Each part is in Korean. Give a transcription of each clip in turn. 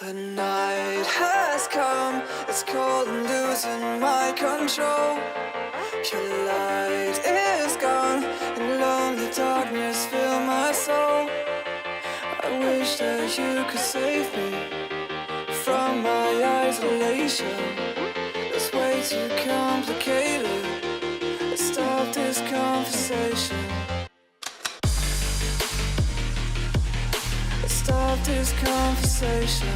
The night has come, it's cold and losing my control. Your light is gone, and lonely darkness fill my soul. I wish that you could save me from my isolation. This conversation.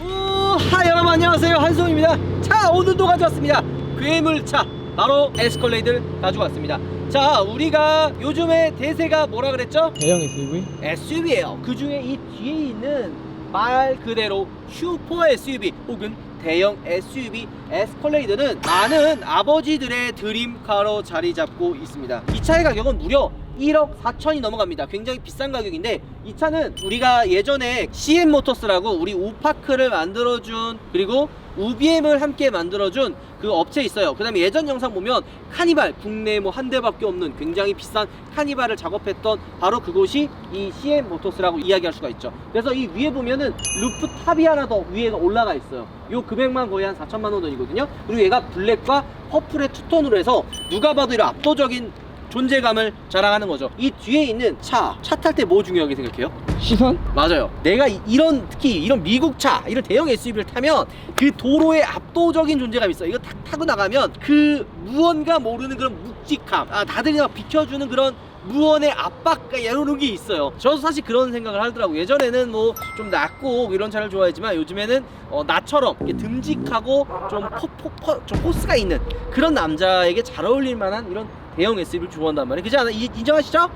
오, 하 여러분 안녕하세요. 한송입니다. 자 오늘도 가져왔습니다. 괴물차. 바로 에스컬레이드를 가지고 왔습니다. 자 우리가 요즘에 대세가 뭐라 그랬죠? 대형 SUV? SUV예요. 그 중에 이 뒤에 있는 말 그대로 슈퍼 SUV 혹은 대형 SUV 에스컬레이드는 많은 아버지들의 드림카로 자리 잡고 있습니다. 이 차의 가격은 무려 1억 4천이 넘어갑니다. 굉장히 비싼 가격인데 이 차는 우리가 예전에 CM 모터스라고 우리 우파크를 만들어준 그리고 UBM을 함께 만들어준 그 업체 있어요. 그 다음에 예전 영상 보면 카니발 국내 뭐한 대밖에 없는 굉장히 비싼 카니발을 작업했던 바로 그곳이 이 CM 모터스라고 이야기할 수가 있죠. 그래서 이 위에 보면은 루프 탑이 하나 더 위에 올라가 있어요. 요 금액만 거의 한 4천만 원 돈이거든요. 그리고 얘가 블랙과 퍼플의 투톤으로 해서 누가 봐도 이런 압도적인 존재감을 자랑하는 거죠. 이 뒤에 있는 차, 차 탈 때 뭐 중요하게 생각해요? 시선? 맞아요. 내가 이- 이런 특히 이런 미국 차, 이런 대형 SUV를 타면 그 도로에 압도적인 존재감 이 있어. 이거 탁 타고 나가면 그 무언가 모르는 그런 묵직함, 아 다들 막 비켜주는 그런 무언의 압박 이런 게 있어요. 저도 사실 그런 생각을 하더라고. 요 예전에는 뭐 좀 낮고 이런 차를 좋아했지만 요즘에는 어, 나처럼 이렇게 듬직하고 좀, 포, 포, 포, 좀 포스가 있는 그런 남자에게 잘 어울릴 만한 이런 대형 SUV를 좋아한단 말이에요. 그지 않아? 이- 인정하시죠?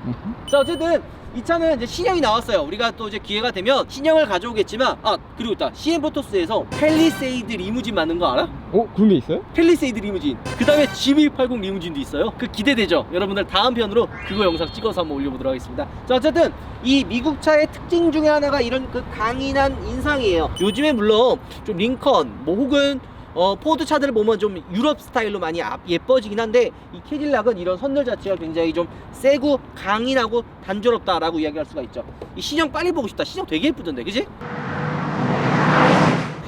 자 어쨌든 이 차는 이제 신형이 나왔어요. 우리가 또 이제 기회가 되면 신형을 가져오겠지만 아 그리고 있다. CM 포토스에서 펠리세이드 리무진 맞는 거 알아? 어? 그런 게 있어요? 펠리세이드 리무진. 그 다음에 G180 리무진도 있어요. 그 기대되죠? 여러분들 다음 편으로 그거 영상 찍어서 한번 올려보도록 하겠습니다. 자 어쨌든 이 미국 차의 특징 중에 하나가 이런 그 강인한 인상이에요. 요즘에 물론 좀 링컨 뭐 혹은 어, 포드 차들을 보면 좀 유럽 스타일로 많이 앞- 예뻐지긴 한데 이 캐딜락은 이런 선들 자체가 굉장히 좀 세고 강인하고 단조롭다라고 이야기할 수가 있죠. 이 신형 빨리 보고 싶다. 신형 되게 예쁘던데, 그지?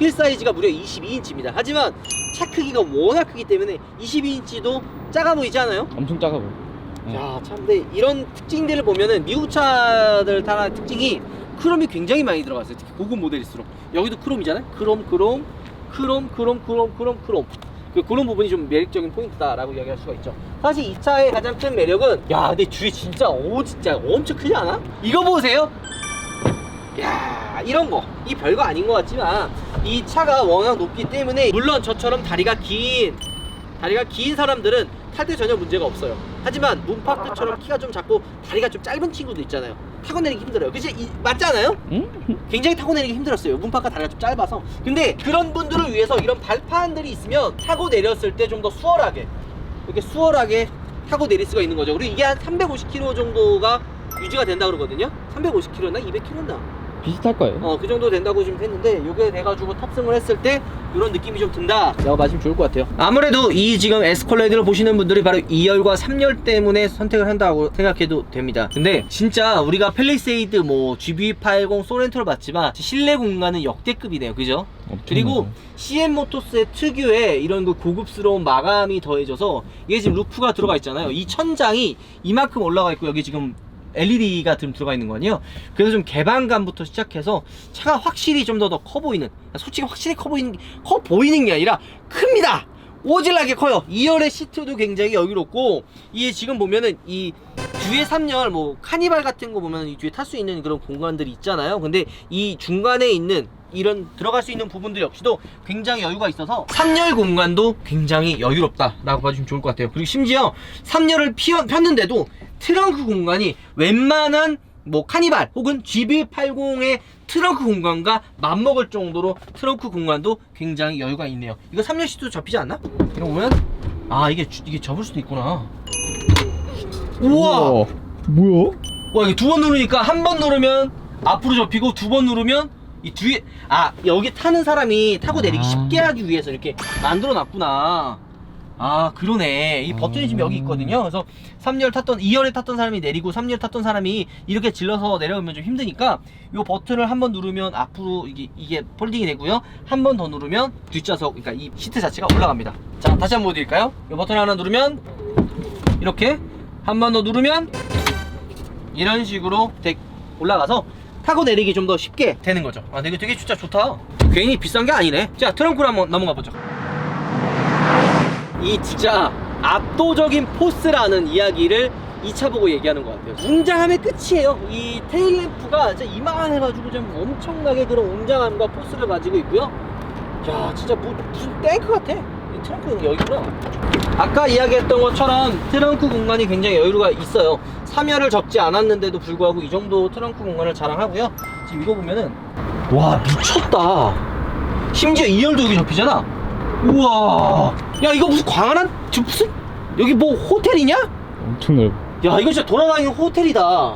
휠 사이즈가 무려 22인치입니다. 하지만 차 크기가 워낙 크기 때문에 22인치도 작아 보이지 않아요? 엄청 작아 보여 네. 야, 참, 근데 이런 특징들을 보면은 미국 차들 타는 특징이 크롬이 굉장히 많이 들어갔어요. 특히 고급 모델일수록. 여기도 크롬이잖아요? 크롬, 크롬, 크롬, 크롬, 크롬, 크롬, 크롬. 그 그런 부분이 좀 매력적인 포인트다라고 이야기할 수가 있죠. 사실 이 차의 가장 큰 매력은 야, 근데 뒤에 진짜 오 진짜 엄청 크지 않아? 이거 보세요. 야, 이런 거. 이 별거 아닌 것 같지만 이 차가 워낙 높기 때문에 물론 저처럼 다리가 긴 다리가 긴 사람들은 탈 때 전혀 문제가 없어요. 하지만 문파크처럼 키가 좀 작고 다리가 좀 짧은 친구도 있잖아요. 타고 내리기 힘들어요. 그치? 이- 맞지 않아요? 응? 굉장히 타고 내리기 힘들었어요. 문파크가 다리가 좀 짧아서. 근데 그런 분들을 위해서 이런 발판들이 있으면 타고 내렸을 때 좀 더 수월하게 이렇게 수월하게 타고 내릴 수가 있는 거죠. 그리고 이게 한 350km 정도가 유지가 된다 그러거든요. 350km나 200km나. 비슷할 거예요. 어, 그 정도 된다고 지금 했는데 요게 돼가지고 탑승을 했을 때 이런 느낌이 좀 든다. 라고 마시면 좋을 것 같아요. 아무래도 이 지금 에스컬레이드를 보시는 분들이 바로 2열과 3열 때문에 선택을 한다고 생각해도 됩니다. 근데 진짜 우리가 펠리세이드 뭐 GV80 소렌토를 봤지만 실내 공간은 역대급이네요. 그죠? 그리고 CM 모토스의 특유의 이런 그 고급스러운 마감이 더해져서 이게 지금 루프가 들어가 있잖아요. 이 천장이 이만큼 올라가 있고 여기 지금 LED가 좀 들어가 있는 거 아니에요? 그래서 좀 개방감부터 시작해서 차가 확실히 좀 더 더 커 보이는 솔직히 확실히 커 보이는 커 보이는 게 아니라 큽니다. 오질나게 커요. 2열의 시트도 굉장히 여유롭고 이게 지금 보면은 이 뒤에 3열 뭐 카니발 같은 거 보면 이 뒤에 탈 수 있는 그런 공간들이 있잖아요. 근데 이 중간에 있는 이런 들어갈 수 있는 부분들 역시도 굉장히 여유가 있어서 3열 공간도 굉장히 여유롭다라고 봐주시면 좋을 것 같아요. 그리고 심지어 3열을 피어, 폈는데도 트렁크 공간이 웬만한 뭐 카니발 혹은 GB80의 트렁크 공간과 맞먹을 정도로 트렁크 공간도 굉장히 여유가 있네요. 이거 3열 시트도 접히지 않나? 이거 보면 아 이게 주- 이게 접을 수도 있구나. 우와. 뭐야? 와 이게 두 번 누르니까 한 번 누르면 앞으로 접히고 두 번 누르면 이 뒤에 아 여기 타는 사람이 타고 내리기 아. 쉽게 하기 위해서 이렇게 만들어 놨구나. 아 그러네. 이 버튼이 지금 여기 있거든요. 그래서 3열 탔던 2열에 탔던 사람이 내리고 3열 탔던 사람이 이렇게 질러서 내려오면 좀 힘드니까 이 버튼을 한 번 누르면 앞으로 이게, 이게 폴딩이 되고요. 한 번 더 누르면 뒷좌석 그러니까 이 시트 자체가 올라갑니다. 자 다시 한 번 보여드릴까요? 이 버튼 하나 누르면 이렇게 한 번 더 누르면 이런 식으로 덱 올라가서 타고 내리기 좀 더 쉽게 되는 거죠 아 되게 되게 진짜 좋다 괜히 비싼 게 아니네 자 트렁크로 한번 넘어가 보죠 이 진짜 압도적인 포스라는 이야기를 이차 보고 얘기하는 것 같아요. 웅장함의 끝이에요. 이 테일램프가 진짜 이만해가지고 좀 엄청나게 그런 웅장함과 포스를 가지고 있고요. 야, 진짜 뭐, 무슨 탱크 같아. 이 트렁크는 여기구나. 아까 이야기했던 것처럼 트렁크 공간이 굉장히 여유가 있어요. 3열을 접지 않았는데도 불구하고 이 정도 트렁크 공간을 자랑하고요. 지금 이거 보면은 와 미쳤다. 심지어 2열도 여기 접히잖아. 우와. 야 이거 무슨 광활한 저 무슨 여기 뭐 호텔이냐? 엄청 넓어. 야 이거 진짜 돌아다니는 호텔이다.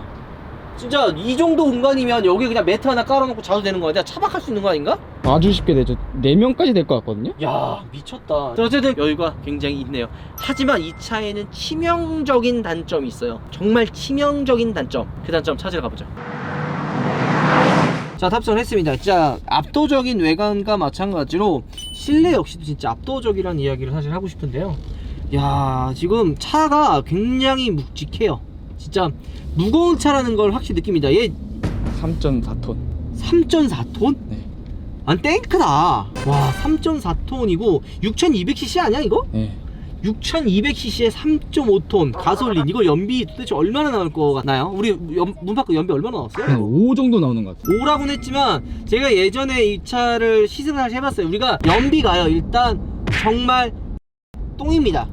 진짜 이 정도 공간이면 여기 그냥 매트 하나 깔아놓고 자도 되는 거야. 내가 차박할 수 있는 거 아닌가? 아주 쉽게 되죠. 4명까지 될 것 같거든요? 야 미쳤다. 자, 어쨌든 여유가 굉장히 있네요. 하지만 이 차에는 치명적인 단점이 있어요. 정말 치명적인 단점. 그 단점 찾으러 가보죠. 자 탑승을 했습니다. 진짜 압도적인 외관과 마찬가지로 실내 역시도 진짜 압도적이라는 이야기를 사실 하고 싶은데요. 야 지금 차가 굉장히 묵직해요. 진짜 무거운 차라는 걸 확실히 느낍니다. 얘 3.4톤. 3.4톤? 네. 안 탱크다. 와 3.4톤이고 6,200cc 아니야 이거? 네. 6,200cc에 3.5톤 가솔린 이거 연비 도대체 얼마나 나올 것 같나요? 우리 연, 문 밖에 연비 얼마나 나왔어요? 한 5 정도 나오는 것 같아요. 5라고는 했지만 제가 예전에 이 차를 시승을 해봤어요 우리가 연비가요 일단 정말 똥입니다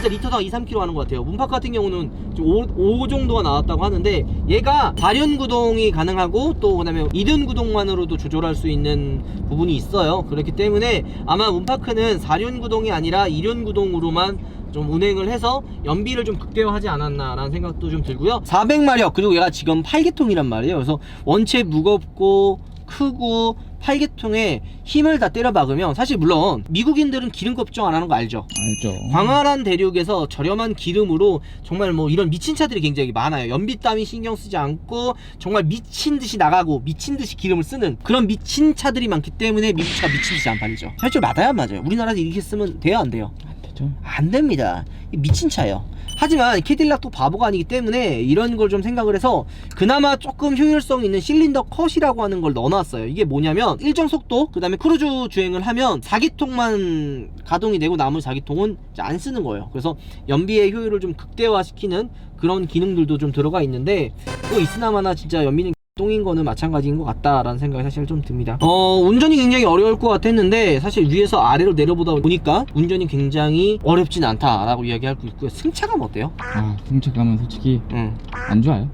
진짜 리터당 2, 3km 하는 것 같아요. 문팍 같은 경우는 5, 5 정도가 나왔다고 하는데 얘가 4륜 구동이 가능하고 또 그다음에 2륜 구동만으로도 조절할 수 있는 부분이 있어요. 그렇기 때문에 아마 문파크는 4륜 구동이 아니라 2륜 구동으로만 좀 운행을 해서 연비를 좀 극대화하지 않았나라는 생각도 좀 들고요. 400마력 그리고 얘가 지금 8기통이란 말이에요. 그래서 원체 무겁고 크고 8기통에 힘을 다 때려 박으면 사실 물론 미국인들은 기름 걱정 안 하는 거 알죠 알죠. 광활한 대륙에서 저렴한 기름으로 정말 뭐 이런 미친 차들이 굉장히 많아요. 연비 따위 신경 쓰지 않고 정말 미친 듯이 나가고 미친 듯이 기름을 쓰는 그런 미친 차들이 많기 때문에 미국 차가 미친 듯이 안 팔리죠. 맞아요, 안 맞아요? 우리나라에서 이렇게 쓰면 돼요, 안 돼요? 안 되죠. 안 됩니다. 이 미친 차예요. 하지만 캐딜락도 바보가 아니기 때문에 이런 걸 좀 생각을 해서 그나마 조금 효율성 있는 실린더 컷이라고 하는 걸 넣어놨어요. 이게 뭐냐면 일정 속도 그 다음에 크루즈 주행을 하면 4기통만 가동이 되고 나머지 4기통은 안 쓰는 거예요. 그래서 연비의 효율을 좀 극대화시키는 그런 기능들도 좀 들어가 있는데 그거 있으나마나 진짜 연비는 똥인 거는 마찬가지인 것 같다라는 생각이 사실 좀 듭니다. 어, 운전이 굉장히 어려울 것 같았는데 사실 위에서 아래로 내려보다 보니까 운전이 굉장히 어렵진 않다라고 이야기할 수 있고요. 승차감 어때요? 아, 승차감은 솔직히 응. 안 좋아요.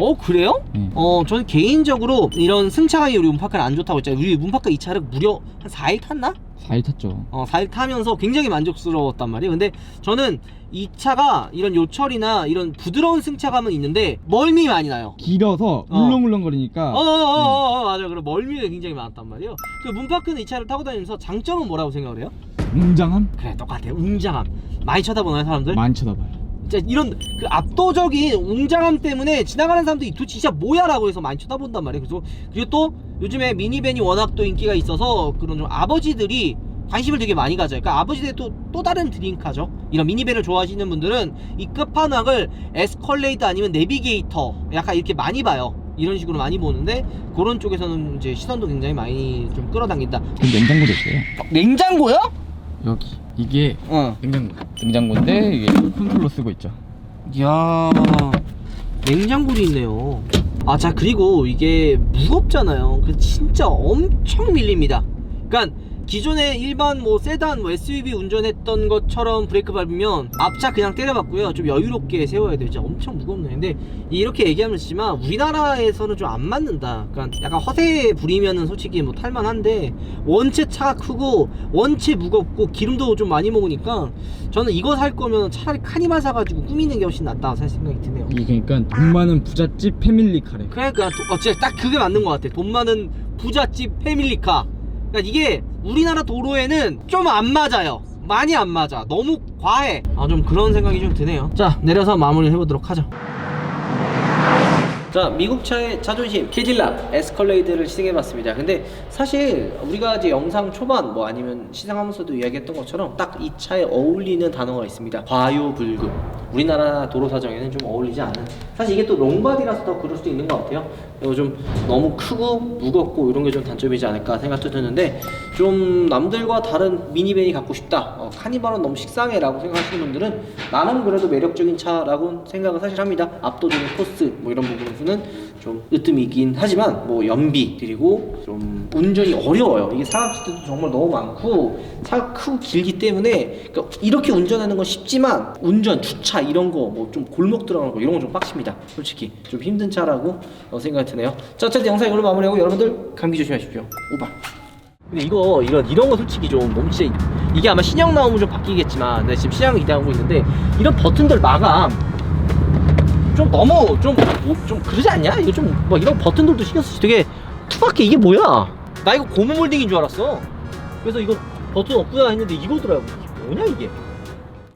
어, 그래요? 네. 어, 저는 개인적으로 이런 승차감이 우리 문파크는 안 좋다고 했잖아요. 우리 문파크 이 차를 무려 한 4일 탔나? 4일 탔죠. 어, 4일 타면서 굉장히 만족스러웠단 말이에요. 근데 저는 이 차가 이런 요철이나 이런 부드러운 승차감은 있는데 멀미 많이 나요. 길어서 어. 울렁울렁거리니까 어어어어 맞아 그래 멀미가 굉장히 많았단 말이에요 그 문파크는 이 차를 타고 다니면서 장점은 뭐라고 생각을 해요? 웅장함 그래 똑같아요 웅장함 많이 쳐다보나요 사람들? 많이 쳐다봐요. 진짜 이런 그 압도적인 웅장함 때문에 지나가는 사람들이 도 진짜 뭐야 라고 해서 많이 쳐다본단 말이에요 그래서 그리고 또 요즘에 미니밴이 워낙 또 인기가 있어서 그런 좀 아버지들이 관심을 되게 많이 가져요. 그러니까 아버지들의 또, 또 다른 드림카죠. 이런 미니밴을 좋아하시는 분들은 이 끝판왕을 에스컬레이드 아니면 내비게이터 약간 이렇게 많이 봐요. 이런 식으로 많이 보는데 그런 쪽에서는 이제 시선도 굉장히 많이 좀 끌어당긴다. 그럼 냉장고도 있어요. 냉장고요? 여기 이게 어. 냉장고. 냉장고인데 이게 콘솔로 쓰고 있죠. 이야 냉장고도 있네요 아 자 그리고 이게 무겁잖아요 그 진짜 엄청 밀립니다 그러니까 기존에 일반 뭐 세단 뭐 SUV 운전했던 것처럼 브레이크 밟으면 앞차 그냥 때려봤고요 좀 여유롭게 세워야 돼요 진짜 엄청 무겁네 근데 이렇게 얘기하면 지만 우리나라에서는 좀 안 맞는다 그러니까 약간 허세 부리면은 솔직히 뭐 탈만한데 원체 차가 크고 원체 무겁고 기름도 좀 많이 먹으니까 저는 이거 살 거면 차라리 카니발 사가지고 꾸미는 게 훨씬 낫다 생각이 드네요 이게 그러니까 돈 많은 부잣집 패밀리 카레. 그러니까 도- 어, 진짜 딱 그게 맞는 것 같아. 돈 많은 부잣집 패밀리카. 그러니까 이게 우리나라 도로에는 좀 안 맞아요. 많이 안 맞아. 너무 과해. 아 좀 그런 생각이 좀 드네요. 자 내려서 마무리 해보도록 하죠 자 미국 차의 자존심 캐딜락 에스컬레이드를 시승해봤습니다. 근데 사실 우리가 이제 영상 초반 뭐 아니면 시승하면서도 이야기했던 것처럼 딱 이 차에 어울리는 단어가 있습니다. 과유불급. 우리나라 도로 사정에는 좀 어울리지 않은. 사실 이게 또 롱바디라서 더 그럴 수도 있는 것 같아요. 이거 좀 너무 크고 무겁고 이런 게 좀 단점이지 않을까 생각도 드는데 좀 남들과 다른 미니밴이 갖고 싶다. 어, 카니발은 너무 식상해 라고 생각하시는 분들은 나는 그래도 매력적인 차라고 생각을 사실 합니다. 압도적인 코스 뭐 이런 부분 에서는 좀 으뜸이긴 하지만 뭐 연비 그리고 좀 운전이 어려워요. 이게 사각지대도 정말 너무 많고 차가 크고 길기 때문에 그러니까 이렇게 운전하는 건 쉽지만 운전 주차 이런 거 뭐 좀 골목 들어가는 거 이런 건 좀 빡십니다. 솔직히 좀 힘든 차라고 어, 생각이 드네요. 자 어쨌든 영상 이걸로 마무리하고 여러분들 감기 조심하십시오. 우바. 근데 이거 이런 이런 거 솔직히 좀 너무 진짜 이게 아마 신형 나오면 좀 바뀌겠지만 내 지금 신형 기대하고 있는데 이런 버튼들 마감 좀 너무 좀좀 그러지 않냐? 이거 좀뭐 이런 버튼들도 신경 쓰지 되게 투박해 이게 뭐야? 나 이거 고무 몰딩인 줄 알았어. 그래서 이거 버튼 없구나 했는데 이거더라고. 이게 뭐냐 이게?